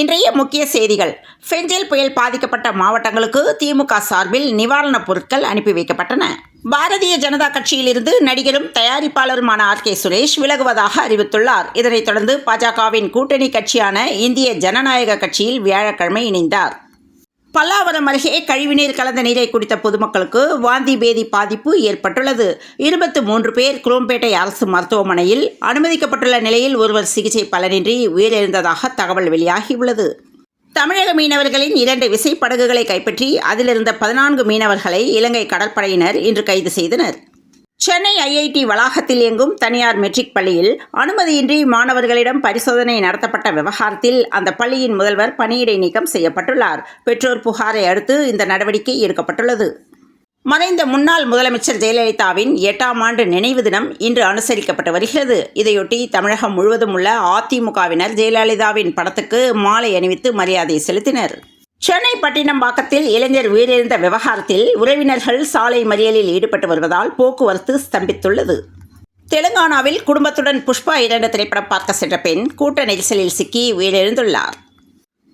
இன்றைய முக்கிய செய்திகள். ஃபெஞ்சல் புயல் பாதிக்கப்பட்ட மாவட்டங்களுக்கு திமுக சார்பில் நிவாரணப் பொருட்கள் அனுப்பி வைக்கப்பட்டன. பாரதிய ஜனதா கட்சியிலிருந்து நடிகரும் தயாரிப்பாளருமான ஆர் கே சுரேஷ் விலகுவதாக அறிவித்துள்ளார். இதனைத் தொடர்ந்து பாஜகவின் கூட்டணி கட்சியான இந்திய ஜனநாயக கட்சியில் வியாழக்கிழமை இணைந்தார். பல்லாவரம் அருகே கழிவுநீர் கலந்த நீரை குடித்த பொதுமக்களுக்கு வாந்தி பேதி பாதிப்பு ஏற்பட்டுள்ளது. இருபத்து மூன்று பேர் குரோம்பேட்டை அரசு மருத்துவமனையில் அனுமதிக்கப்பட்டுள்ள நிலையில் ஒருவர் சிகிச்சை பலனின்றி உயிரிழந்ததாக தகவல் வெளியாகியுள்ளது. தமிழக மீனவர்களின் இரண்டு விசைப்படகுகளை கைப்பற்றி அதிலிருந்த பதினான்கு மீனவர்களை இலங்கை கடற்படையினர் இன்று கைது செய்தனர். சென்னை ஐஐடி வளாகத்தில் இயங்கும் தனியார் மெட்ரிக் பள்ளியில் அனுமதியின்றி மாணவர்களிடம் பரிசோதனை நடத்தப்பட்ட விவகாரத்தில் அந்த பள்ளியின் முதல்வர் பணியிடை நீக்கம் செய்யப்பட்டுள்ளார். பெற்றோர் புகாரை அடுத்து இந்த நடவடிக்கை எடுக்கப்பட்டுள்ளது. மறைந்த முன்னாள் முதலமைச்சர் ஜெயலலிதாவின் எட்டாம் ஆண்டு நினைவு தினம் இன்று அனுசரிக்கப்பட்டு வருகிறது. இதையொட்டி தமிழகம் முழுவதும் உள்ள அதிமுகவினர் ஜெயலலிதாவின் படத்துக்கு மாலை அணிவித்து மரியாதை செலுத்தினர். சென்னை பட்டினம்பாக்கத்தில் இளைஞர் உயிரிழந்த விவகாரத்தில் உறவினர்கள் சாலை மறியலில் ஈடுபட்டு வருவதால் போக்குவரத்து ஸ்தம்பித்துள்ளது. தெலுங்கானாவில் குடும்பத்துடன் புஷ்பா இரண்டு திரைப்படம் பார்க்க சென்ற பெண் கூட்ட நெரிசலில் சிக்கி உயிரிழந்துள்ளார்.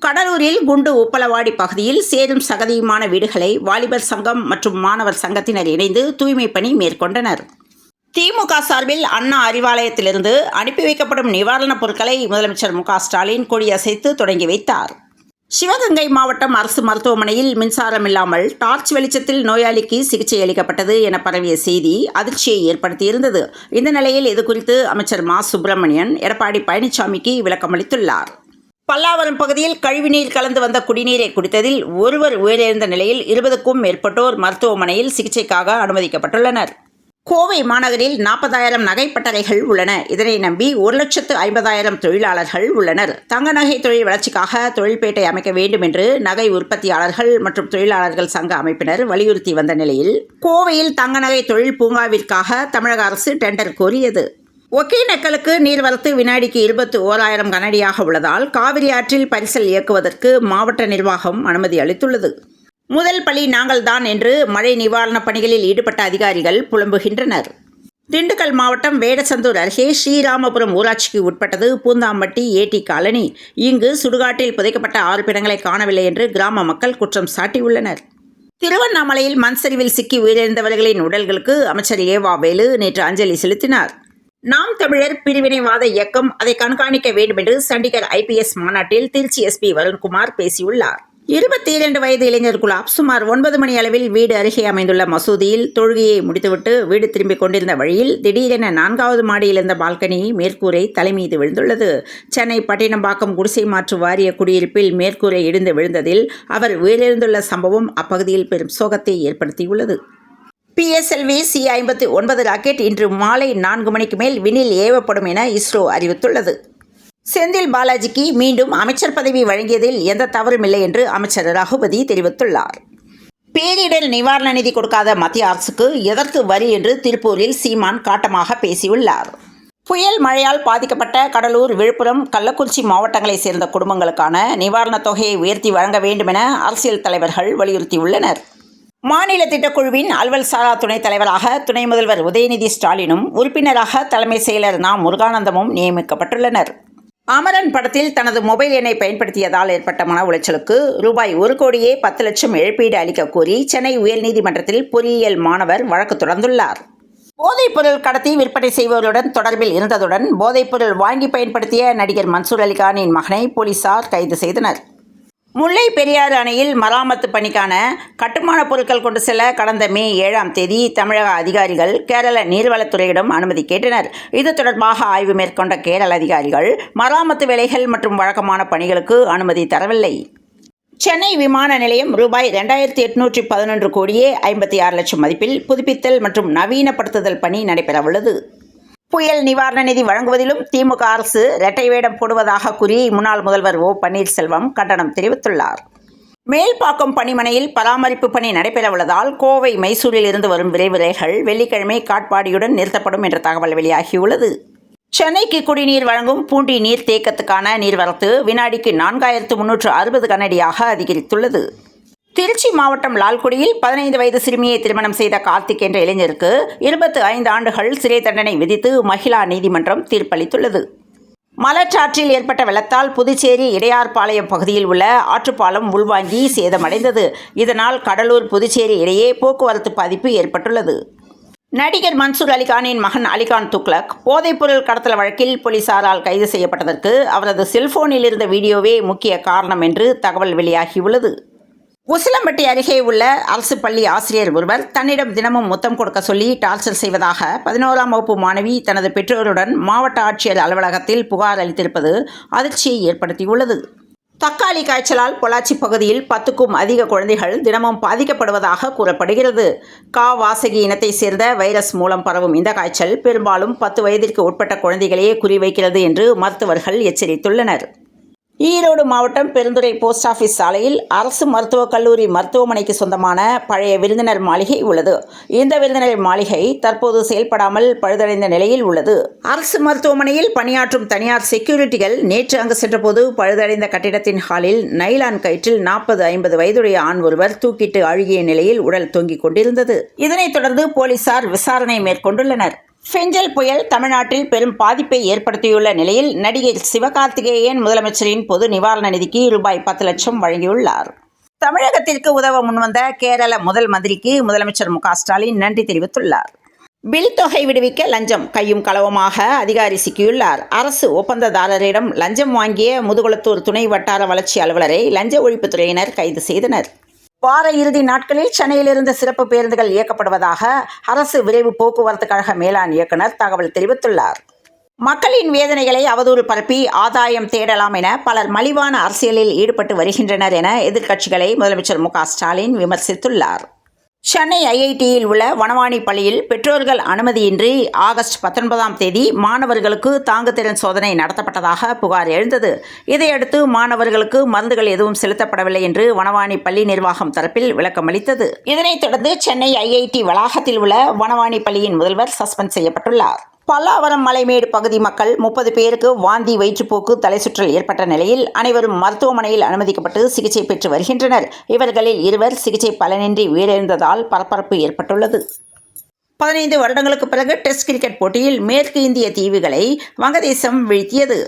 கடலூரில் குண்டு உப்பலவாடி பகுதியில் சேரும் சகதியுமான வீடுகளை வாலிபர் சங்கம் மற்றும் மாணவர் சங்கத்தினர் இணைந்து தூய்மை பணி மேற்கொண்டனர். திமுக சார்பில் அண்ணா அறிவாலயத்திலிருந்து அனுப்பி வைக்கப்படும் நிவாரணப் பொருட்களை முதலமைச்சர் மு க ஸ்டாலின் கொடியசைத்து தொடங்கி வைத்தார். சிவகங்கை மாவட்டம் அரசு மருத்துவமனையில் மின்சாரம் இல்லாமல் டார்ச் வெளிச்சத்தில் நோயாளிக்கு சிகிச்சை அளிக்கப்பட்டது என பரவிய செய்தி அதிர்ச்சியை ஏற்படுத்தியிருந்தது. இந்த நிலையில் இதுகுறித்து அமைச்சர் மா. சுப்பிரமணியன் எடப்பாடி பழனிசாமிக்கு விளக்கமளித்துள்ளார் பல்லாவரம் பகுதியில் கழிவுநீர் கலந்து வந்த குடிநீரை குடித்ததில் ஒருவர் உயிரிழந்த நிலையில் இருபதுக்கும் மேற்பட்டோர் மருத்துவமனையில் சிகிச்சைக்காக அனுமதிக்கப்பட்டுள்ளனர். கோவை மாநகரில் நாற்பதாயிரம் நகைப்பட்டறைகள் உள்ளன. இதனை நம்பி ஒரு லட்சத்து ஐம்பதாயிரம் தொழிலாளர்கள் உள்ளனர். தங்க நகை தொழில் வளர்ச்சிக்காக தொழில்பேட்டை அமைக்க வேண்டும் என்று நகை உற்பத்தியாளர்கள் மற்றும் தொழிலாளர்கள் சங்க அமைப்பினர் வலியுறுத்தி வந்த நிலையில் கோவையில் தங்க நகை தொழில் பூங்காவிற்காக தமிழக அரசு டெண்டர் கோரியது. ஒகேனக்கலுக்கு நீர்வரத்து வினாடிக்கு இருபத்தி ஓராயிரம் கனடியாக உள்ளதால் காவிரி ஆற்றில் பரிசல் இயக்குவதற்கு மாவட்ட நிர்வாகம் அனுமதி அளித்துள்ளது. முதல் பள்ளி நாங்கள்தான் என்று மழை நிவாரணப் பணிகளில் ஈடுபட்ட அதிகாரிகள் புலம்புகின்றனர். திண்டுக்கல் மாவட்டம் வேடசந்தூர் அருகே ஸ்ரீராமபுரம் ஊராட்சிக்கு உட்பட்டது பூந்தாம்பட்டி ஏடி காலனி. இங்கு சுடுகாட்டில் புதைக்கப்பட்ட ஆறு பிணங்களை காணவில்லை என்று கிராம மக்கள் குற்றம் சாட்டியுள்ளனர். திருவண்ணாமலையில் மண் சரிவில் சிக்கி உயிரிழந்தவர்களின் உடல்களுக்கு அமைச்சர் ஏவா வேலு நேற்று அஞ்சலி செலுத்தினார். நாம் தமிழர் பிரிவினைவாத இயக்கம் அதை கண்காணிக்க வேண்டும் என்று சண்டிகர் ஐபிஎஸ் மாநாட்டில் திருச்சி எஸ்பி வருண்குமார் பேசியுள்ளார். இருபத்தி இரண்டு வயது இளைஞர் குலாப் சுமார் ஒன்பது மணி அளவில் வீடு அருகே அமைந்துள்ள மசூதியில் தொழுகையை முடித்துவிட்டு வீடு திரும்பிக் கொண்டிருந்த வழியில் திடீரென நான்காவது மாடியில் இருந்த பால்கனி மேற்கூரை தலைமீது விழுந்துள்ளது. சென்னை பட்டினம்பாக்கம் குடிசை மாற்று வாரிய குடியிருப்பில் மேற்கூரை இடிந்து விழுந்ததில் அவர் உயிரிழந்துள்ள சம்பவம் அப்பகுதியில் பெரும் சோகத்தை ஏற்படுத்தியுள்ளது. பிஎஸ்எல்வி சி ஐம்பத்தி ஒன்பது ராக்கெட் இன்று மாலை நான்கு மணிக்கு மேல் விண்ணில் ஏவப்படும் என இஸ்ரோ அறிவித்துள்ளது. செந்தில் பாலாஜிக்கு மீண்டும் அமைச்சர் பதவி வழங்கியதில் எந்த தவறும் இல்லை என்று அமைச்சர் ரகுபதி தெரிவித்துள்ளார். பேரிடர் நிவாரண நிதி கொடுக்காத மத்திய அரசுக்கு எதற்கு வரி என்று திருப்பூரில் சீமான் காட்டமாக பேசியுள்ளார். புயல் மழையால் பாதிக்கப்பட்ட கடலூர் விழுப்புரம் கள்ளக்குறிச்சி மாவட்டங்களைச் சேர்ந்த குடும்பங்களுக்கான நிவாரணத் தொகையை உயர்த்தி வழங்க வேண்டுமென அரசியல் தலைவர்கள் வலியுறுத்தியுள்ளனர். மாநில திட்டக்குழுவின் அலுவல் சாரா துணைத் தலைவராக துணை முதல்வர் உதயநிதி ஸ்டாலினும் உறுப்பினராக தலைமை செயலர் நா. முருகானந்தமும் நியமிக்கப்பட்டுள்ளனர். அமரன் படத்தில் தனது மொபைல் எண்ணை பயன்படுத்தியதால் ஏற்பட்ட மன உளைச்சலுக்கு ரூபாய் ஒரு கோடியே பத்து லட்சம் இழப்பீடு அளிக்க கோரி சென்னை உயர்நீதிமன்றத்தில் பொறியியல் மாணவர் வழக்கு தொடர்ந்துள்ளார். போதைப்பொருள் கடத்தி விற்பனை செய்பவருடன் தொடர்பில் இருந்ததுடன் போதைப்பொருள் வாங்கி பயன்படுத்திய நடிகர் மன்சூர் அலிகானின் மகனை போலீசார் கைது செய்தனர். முல்லை பெரியாறு அணையில் மராமத்து பணிக்கான கட்டுமான பொருட்கள் கொண்டு செல்ல கடந்த மே ஏழாம் தேதி தமிழக அதிகாரிகள் கேரள நீர்வளத்துறையிடம் அனுமதி கேட்டனர். இது தொடர்பாக ஆய்வு மேற்கொண்ட கேரள அதிகாரிகள் மராமத்து வேலைகள் மற்றும் வழக்கமான பணிகளுக்கு அனுமதி தரவில்லை. சென்னை விமான நிலையம் ரூபாய் ரெண்டாயிரத்தி எட்நூற்றி பதினொன்று கோடியே ஐம்பத்தி ஆறு லட்சம் மதிப்பில் புதுப்பித்தல் மற்றும் நவீனப்படுத்துதல் பணி நடைபெறவுள்ளது. புயல் நிவாரண நிதி வழங்குவதிலும் திமுக அரசு இரட்டை வேடம் போடுவதாக கூறி முன்னாள் முதல்வர் ஓ பன்னீர்செல்வம் கண்டனம் தெரிவித்துள்ளார். மேல்பாக்கம் பணிமனையில் பராமரிப்பு பணி நடைபெறவுள்ளதால் கோவை மைசூரில் இருந்து வரும் விரைவு ரயில்கள் வெள்ளிக்கிழமை காட்பாடியுடன் நிறுத்தப்படும் என்ற தகவல் வெளியாகியுள்ளது. சென்னைக்கு குடிநீர் வழங்கும் பூண்டி நீர்த்தேக்கத்துக்கான நீர்வரத்து வினாடிக்கு நான்காயிரத்து முன்னூற்று அறுபது கனடியாக அதிகரித்துள்ளது. திருச்சி மாவட்டம் லால்குடியில் பதினைந்து வயது சிறுமியை திருமணம் செய்த கார்த்திக் என்ற இளைஞருக்கு இருபத்து ஐந்து ஆண்டுகள் சிறை தண்டனை விதித்து மகிழா நீதிமன்றம் தீர்ப்பளித்துள்ளது. மலச்சாற்றில் ஏற்பட்ட வெள்ளத்தால் புதுச்சேரி இடையார்பாளையம் பகுதியில் உள்ள ஆற்றுப்பாலம் உள்வாங்கி சேதமடைந்தது. இதனால் கடலூர் புதுச்சேரி இடையே போக்குவரத்து பாதிப்பு ஏற்பட்டுள்ளது. நடிகர் மன்சூர் அலிகானின் மகன் அலிகான் துக்ளக் போதைப்பொருள் கடத்தல் வழக்கில் போலீசாரால் கைது செய்யப்பட்டதற்கு அவரது செல்போனில் இருந்த வீடியோவே முக்கிய காரணம் என்று தகவல் வெளியாகியுள்ளது. உசிலம்பட்டி அருகே உள்ள அரசு பள்ளி ஆசிரியர் ஒருவர் தன்னிடம் தினமும் முத்தம் கொடுக்க சொல்லி டார்ச்சர் செய்வதாக பதினோராம் வகுப்பு மாணவி தனது பெற்றோருடன் மாவட்ட ஆட்சியர் அலுவலகத்தில் புகார் அளித்திருப்பது அதிர்ச்சியை ஏற்படுத்தியுள்ளது. தக்காளி காய்ச்சலால் பொள்ளாச்சி பகுதியில் பத்துக்கும் அதிக குழந்தைகள் தினமும் பாதிக்கப்படுவதாக கூறப்படுகிறது. கா. வாசகி இனத்தை சேர்ந்த வைரஸ் மூலம் பரவும் இந்த காய்ச்சல் பெரும்பாலும் பத்து வயதிற்கு உட்பட்ட குழந்தைகளையே குறிவைக்கிறது என்று மருத்துவர்கள் எச்சரித்துள்ளனர். ஈரோடு மாவட்டம் பெருந்துறை போஸ்ட் ஆஃபீஸ் சாலையில் அரசு மருத்துவக் கல்லூரி மருத்துவமனைக்கு சொந்தமான பழைய விருந்தினர் மாளிகை உள்ளது. இந்த விருந்தினர் மாளிகை தற்போது செயல்படாமல் பழுதடைந்த நிலையில் உள்ளது. அரசு மருத்துவமனையில் பணியாற்றும் தனியார் செக்யூரிட்டிகள் நேற்று அங்கு சென்றபோது பழுதடைந்த கட்டிடத்தின் ஹாலில் நைலான் கயிற்றில் நாற்பது ஐம்பது வயதுடைய ஆண் ஒருவர் தூக்கிட்டு அழுகிய நிலையில் உடல் தொங்கிக் கொண்டிருந்தது. இதனைத் தொடர்ந்து போலீசார் விசாரணை மேற்கொண்டுள்ளனர். ஃபெஞ்சல் புயல் தமிழ்நாட்டில் பெரும் பாதிப்பை ஏற்படுத்தியுள்ள நிலையில் நடிகை சிவகார்த்திகேயன் முதலமைச்சரின் பொது நிவாரண நிதிக்கு ரூபாய் பத்து லட்சம் வழங்கியுள்ளார். தமிழகத்திற்கு உதவ முன்வந்த கேரள முதல் மந்திரிக்கு முதலமைச்சர் மு ஸ்டாலின் நன்றி தெரிவித்துள்ளார். பில் தொகை விடுவிக்க லஞ்சம் கையும் களவுமாக அதிகாரி சிக்கியுள்ளார். அரசு ஒப்பந்ததாரரிடம் லஞ்சம் வாங்கிய முதுகுளத்தூர் துணை வட்டார வளர்ச்சி அலுவலரை லஞ்ச ஒழிப்புத்துறையினர் கைது செய்தனர். வார இறுதி நாட்களில் சென்னையிலிருந்து சிறப்பு பேருந்துகள் இயக்கப்படுவதாக அரசு விரைவு போக்குவரத்து கழக மேலாண் இயக்குநர் தகவல் தெரிவித்துள்ளார். மக்களின் வேதனைகளை அவதூறு பரப்பி ஆதாயம் தேடலாம் என பலர் மலிவான அரசியலில் ஈடுபட்டு வருகின்றனர் என எதிர்க்கட்சிகளை முதலமைச்சர் மு க ஸ்டாலின் விமர்சித்துள்ளார். சென்னை ஐஐடியில் உள்ள வனவாணி பள்ளியில் பெற்றோர்கள் அனுமதியின்றி ஆகஸ்ட் பத்தொன்பதாம் தேதி மாணவர்களுக்கு தாங்குதிறன் சோதனை நடத்தப்பட்டதாக புகார் எழுந்தது. இதையடுத்து மாணவர்களுக்கு மருந்துகள் எதுவும் செலுத்தப்படவில்லை என்று வனவாணி பள்ளி நிர்வாகம் தரப்பில் விளக்கமளித்தது இதனைத் தொடர்ந்து சென்னை ஐஐடி வளாகத்தில் உள்ள வனவாணி பள்ளியின் முதல்வர் சஸ்பெண்ட் செய்யப்பட்டுள்ளார். பல்லாவரம் மலைமேடு பகுதி மக்கள் முப்பது பேருக்கு வாந்தி வயிற்றுப்போக்கு தலை சுற்றல் ஏற்பட்ட நிலையில் அனைவரும் மருத்துவமனையில் அனுமதிக்கப்பட்டு சிகிச்சை பெற்று வருகின்றனர். இவர்களில் இருவர் சிகிச்சை பலனின்றி உயிரிழந்ததால் பரபரப்பு ஏற்பட்டுள்ளது. பதினைந்து வருடங்களுக்கு பிறகு டெஸ்ட் கிரிக்கெட் போட்டியில் மேற்கு இந்திய தீவுகளை வங்கதேசம் வீழ்த்தியது.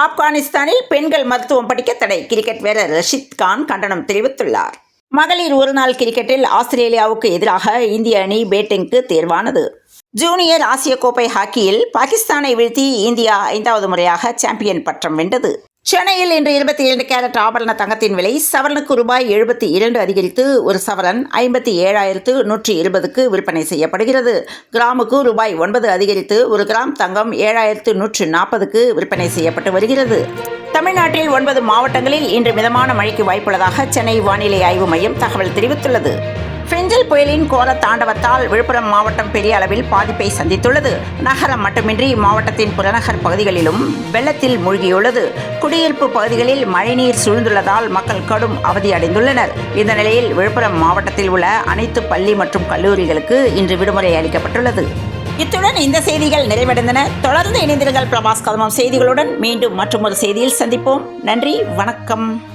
ஆப்கானிஸ்தானில் பெண்கள் மருத்துவம் படிக்க தடை கிரிக்கெட் வீரர் ரஷித் கான் கண்டனம் தெரிவித்துள்ளார். மகளிர் ஒருநாள் கிரிக்கெட்டில் ஆஸ்திரேலியாவுக்கு எதிராக இந்திய அணி பேட்டிங்க்கு தேர்வானது. ஜூனியர் ஆசிய கோப்பை ஹாக்கியில் பாகிஸ்தானை வீழ்த்தி இந்தியா ஐந்தாவது முறையாக சாம்பியன் பட்டம் வென்றது. சென்னையில் இன்று இருபத்தி இரண்டு கேரட் ஆபரண தங்கத்தின் விலை சவரனுக்கு ரூபாய் எழுபத்தி இரண்டு அதிகரித்து ஒரு சவரன் ஐம்பத்தி ஏழாயிரத்து நூற்றி இருபதுக்கு விற்பனை செய்யப்படுகிறது. கிராமுக்கு ரூபாய் ஒன்பது அதிகரித்து ஒரு கிராம் தங்கம் ஏழாயிரத்து நூற்று நாற்பதுக்கு விற்பனை செய்யப்பட்டு வருகிறது. தமிழ்நாட்டில் ஒன்பது மாவட்டங்களில் இன்று மிதமான மழைக்கு வாய்ப்புள்ளதாக சென்னை வானிலை ஆய்வு மையம் தகவல் தெரிவித்துள்ளது. பெஞ்சல் புயலின் கோர தாண்டவத்தால் விழுப்புரம் மாவட்டம் பெரிய அளவில் பாதிப்பை சந்தித்துள்ளது. நகரம் மட்டுமின்றி மாவட்டத்தின் புறநகர் பகுதிகளிலும் வெள்ளத்தில் மூழ்கியுள்ளது. குடியிருப்பு பகுதிகளில் மழைநீர் சூழ்ந்துள்ளதால் மக்கள் கடும் அவதியடைந்துள்ளனர் இந்த நிலையில் விழுப்புரம் மாவட்டத்தில் உள்ள அனைத்து பள்ளி மற்றும் கல்லூரிகளுக்கு இன்று விடுமுறை அளிக்கப்பட்டுள்ளது. இத்துடன் இந்த செய்திகள் நிறைவடைந்தன. தொடர்ந்து இணைந்திருங்கள் பிரபாஸ் கதமம் செய்திகளுடன். மீண்டும் மற்றும் ஒரு செய்தியில் சந்திப்போம். நன்றி வணக்கம்.